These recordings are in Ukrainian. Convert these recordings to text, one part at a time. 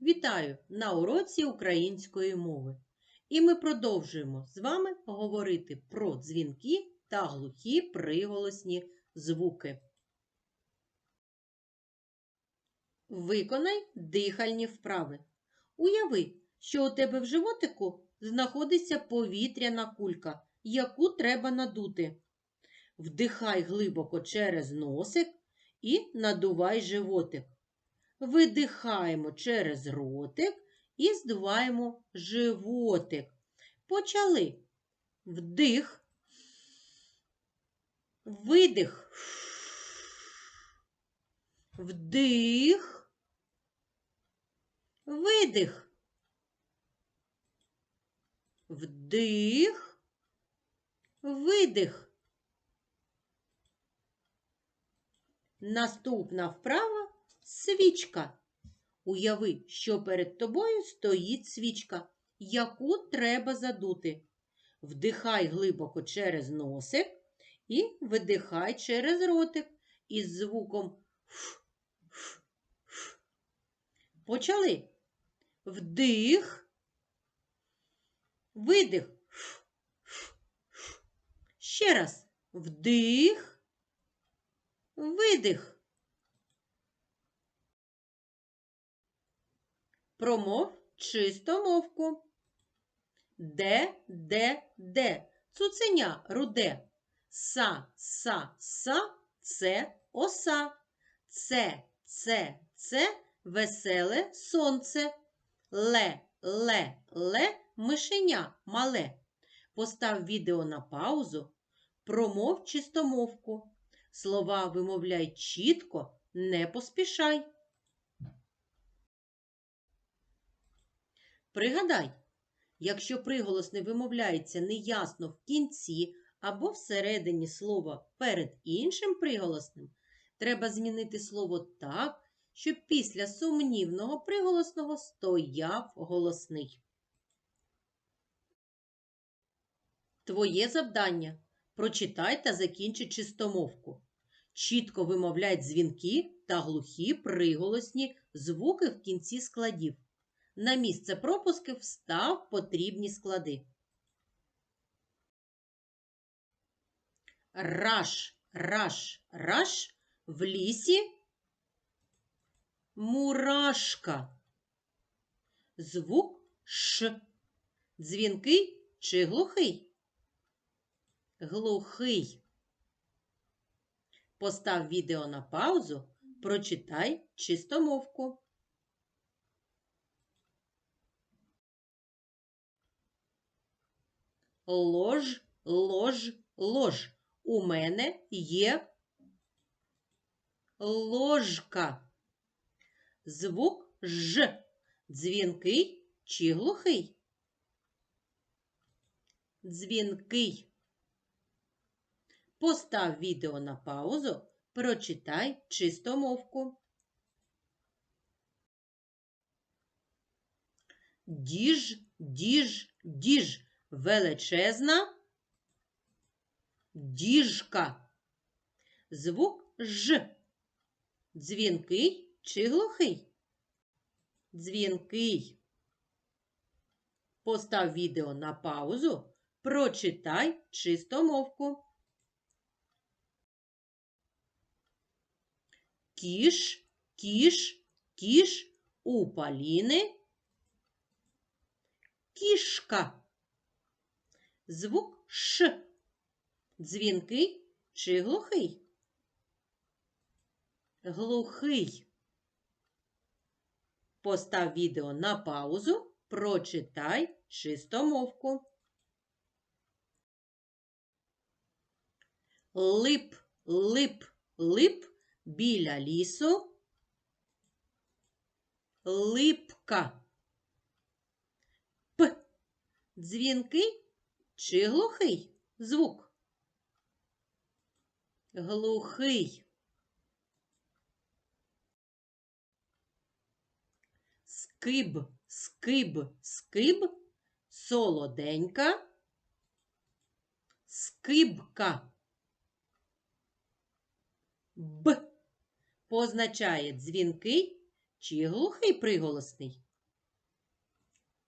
Вітаю на уроці української мови. І ми продовжуємо з вами говорити про дзвінки та глухі приголосні звуки. Виконай дихальні вправи. Уяви, що у тебе в животику знаходиться повітряна кулька, яку треба надути. Вдихай глибоко через носик і надувай животик. Видихаємо через ротик і здуваємо животик. Почали. Вдих, видих, вдих, видих, вдих, видих. Наступна вправа свічка. Уяви, що перед тобою стоїть свічка, яку треба задути. Вдихай глибоко через носик і видихай через ротик із звуком ф, ф, ф. Почали. Вдих, видих. Ф, ф, ф. Ще раз. Вдих, видих. Промов чистомовку. Де, де, де. Цуценя руде. Са, са, са, це оса. Це, це, це веселе сонце. Ле, ле, ле, мишеня мале. Постав відео на паузу. Промов чистомовку. Слова вимовляй чітко, не поспішай. Пригадай, якщо приголос не вимовляється неясно в кінці або всередині слова перед іншим приголосним, треба змінити слово так, щоб після сумнівного приголосного стояв голосний. Твоє завдання прочитай та закінчи чистомовку. Чітко вимовляй дзвінки та глухі приголосні звуки в кінці складів. На місце пропусків встав потрібні склади. Раш, раш, раш в лісі мурашка. Звук Ш. Дзвінкий чи глухий? Глухий. Постав відео на паузу, прочитай чистомовку. Лож, лож, лож. У мене є ложка. Звук Ж. Дзвінкий чи глухий? Дзвінкий. Постав відео на паузу, прочитай чистомовку. Діж, діж, діж величезна діжка. Звук Ж. Дзвінкий чи глухий? Дзвінкий. Постав відео на паузу, прочитай чистомовку. Кіш, кіш, кіш у Поліни. Кішка. Звук Ш. Дзвінкий чи глухий? Глухий. Постав відео на паузу, прочитай чистомовку. Лип, лип, лип біля лісу. Липка. П. Дзвінкий чи глухий звук? Глухий. Скиб, скиб, скиб, солоденька, скибка. Б позначає дзвінкий чи глухий приголосний.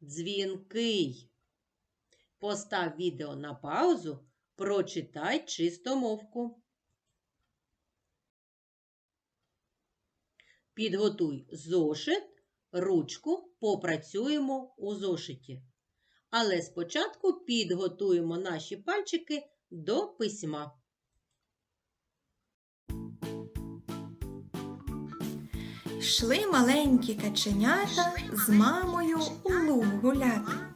дзвінкий. Постав відео на паузу, прочитай чистомовку. Підготуй зошит, ручку, попрацюємо у зошиті. Але спочатку підготуємо наші пальчики до письма. Йшли маленькі каченята з мамою у луг гуляти.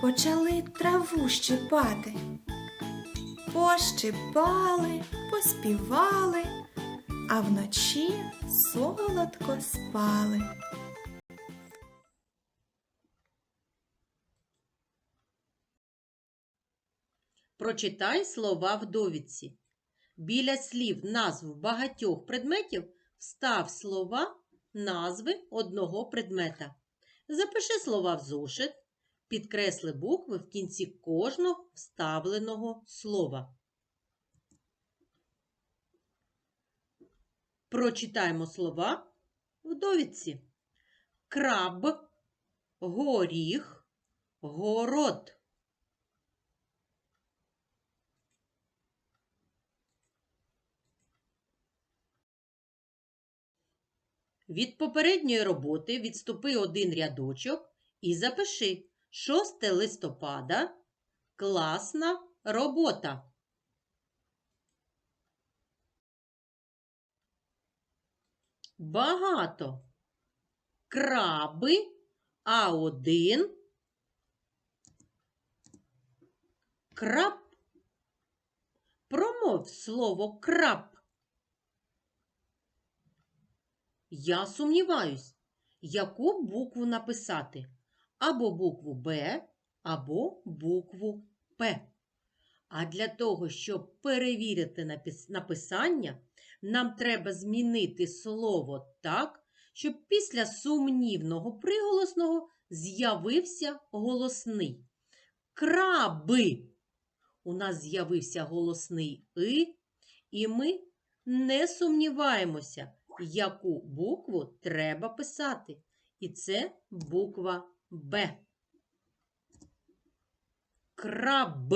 почали траву щипати. Пощипали, поспівали, а вночі солодко спали. Прочитай слова в довідці. Біля слів назв багатьох предметів встав слова назви одного предмета. Запиши слова в зошит, підкресли букви в кінці кожного вставленого слова. Прочитаємо слова в довідці. Краб, горіх, город. Від попередньої роботи відступи один рядочок і запиши 6 листопада. Класна робота. Багато. Краби А1. Краб. Промов слово краб. Я сумніваюсь, яку букву написати або букву Б, або букву П. А для того, щоб перевірити написання, нам треба змінити слово так, щоб після сумнівного приголосного з'явився голосний. Краби. У нас з'явився голосний и, і ми не сумніваємося, яку букву треба писати. І це буква Б. Краб.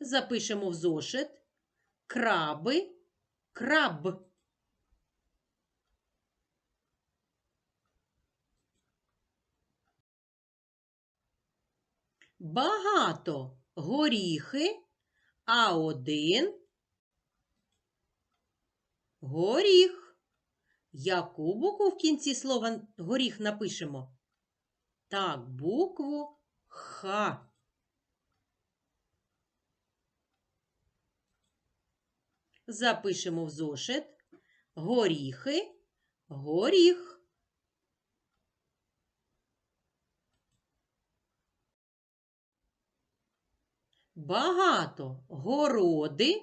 Запишемо в зошит. Краби. Краб. Багато горіхи. А1 горіх. Яку букву в кінці слова горіх напишемо? Так, букву Х. Запишемо в зошит горіхи, горіх. Багато городи,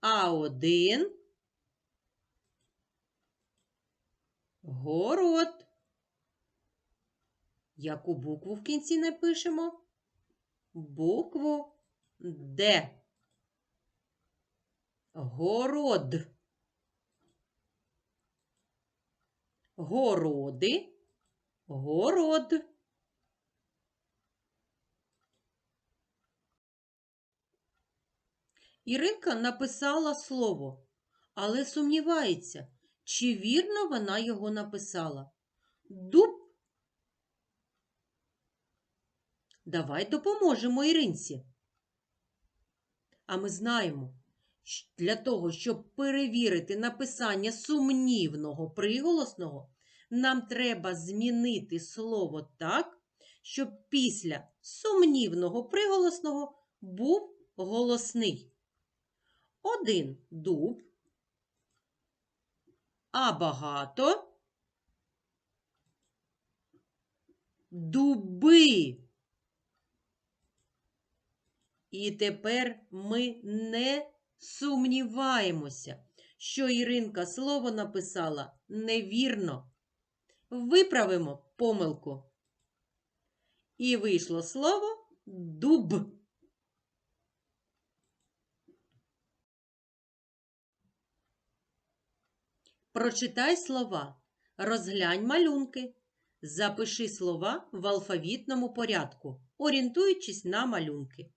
А1 город. Яку букву в кінці напишемо? Букву Д. Город. Городи. Город. Іринка написала слово, але сумнівається, Чи вірно вона його написала? Дуб. Давай допоможемо Іринці. А ми знаємо, для того, щоб перевірити написання сумнівного приголосного, нам треба змінити слово так, щоб після сумнівного приголосного був голосний. Один дуб, а багато дуби. І тепер ми не сумніваємося, що Іринка слово написала невірно. Виправимо помилку. І вийшло слово дуб. Прочитай слова, розглянь малюнки, запиши слова в алфавітному порядку, орієнтуючись на малюнки.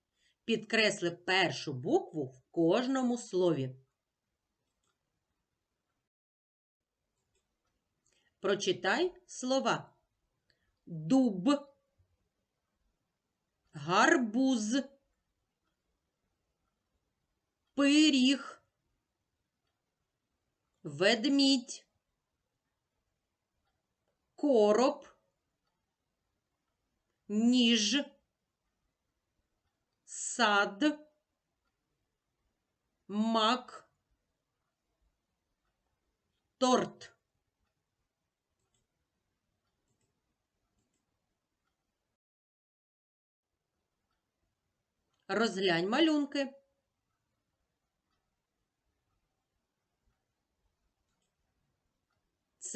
Підкресли першу букву в кожному слові. Прочитай слова. Дуб, гарбуз, пиріг, ведмідь, короб, ніж, сад, мак, торт. Розглянь малюнки.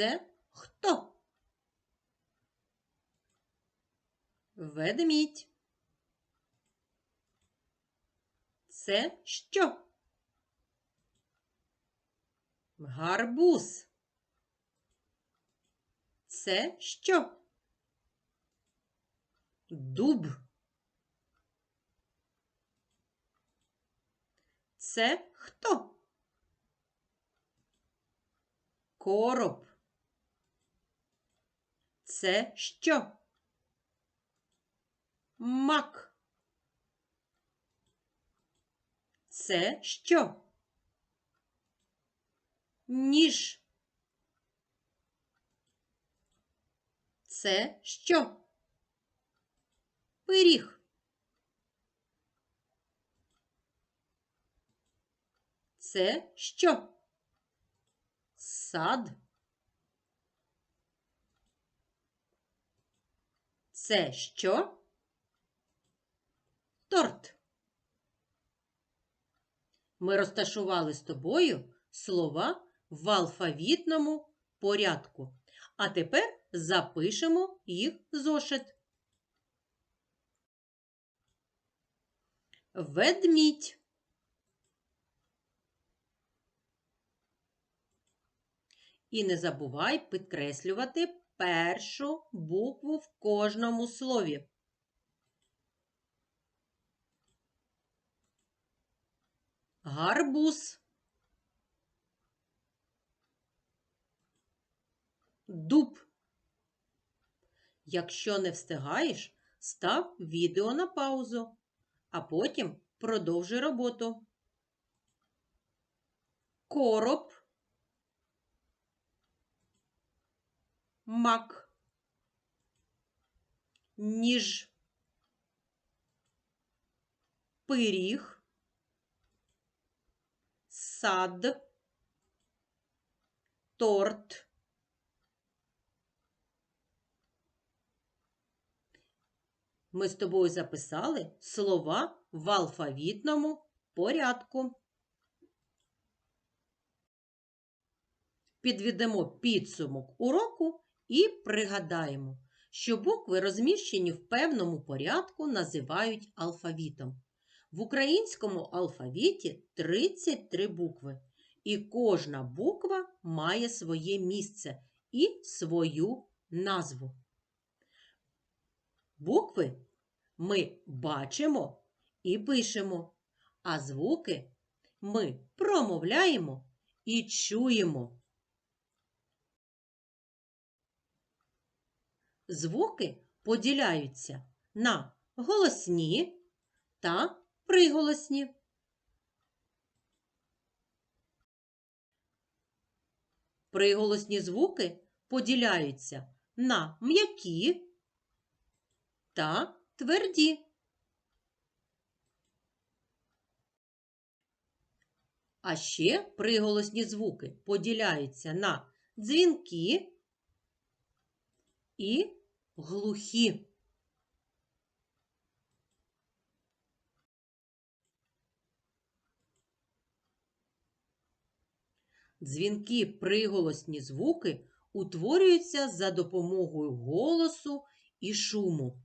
Це хто? Ведмідь. Це що? Гарбуз. Це що? Дуб. Це хто? Короб. Це що? Мак. Це що? Ніж. Це що? Пиріг. Це що? Сад. Це що? Торт. Ми розташували з тобою слова в алфавітному порядку. А тепер запишемо їх зошит. Ведмідь. І не забувай підкреслювати першу букву в кожному слові. Гарбуз. Дуб. Якщо не встигаєш, став відео на паузу, а потім продовжуй роботу. Короб. Мак. Ніж. Пиріг. Сад. Торт. Ми з тобою записали слова в алфавітному порядку. Підведемо підсумок уроку і пригадаємо, що букви, розміщені в певному порядку, називають алфавітом. В українському алфавіті 33 букви, і кожна буква має своє місце і свою назву. Букви ми бачимо і пишемо, а звуки ми промовляємо і чуємо. Звуки поділяються на голосні та приголосні. Приголосні звуки поділяються на м'які та тверді. А ще приголосні звуки поділяються на дзвінки і глухі. Дзвінки приголосні звуки утворюються за допомогою голосу і шуму.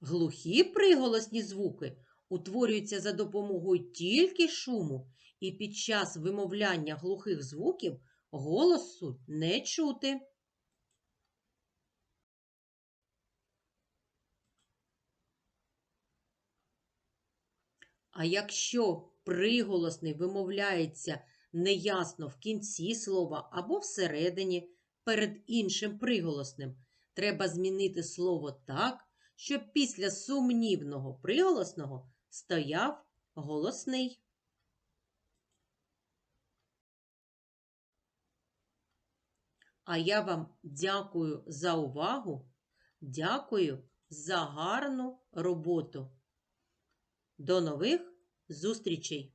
Глухі приголосні звуки утворюються за допомогою тільки шуму, і під час вимовляння глухих звуків голосу не чути. А якщо приголосний вимовляється неясно в кінці слова або всередині перед іншим приголосним, треба змінити слово так, щоб після сумнівного приголосного стояв голосний. А я вам дякую за увагу, дякую за гарну роботу. До нових зустрічей!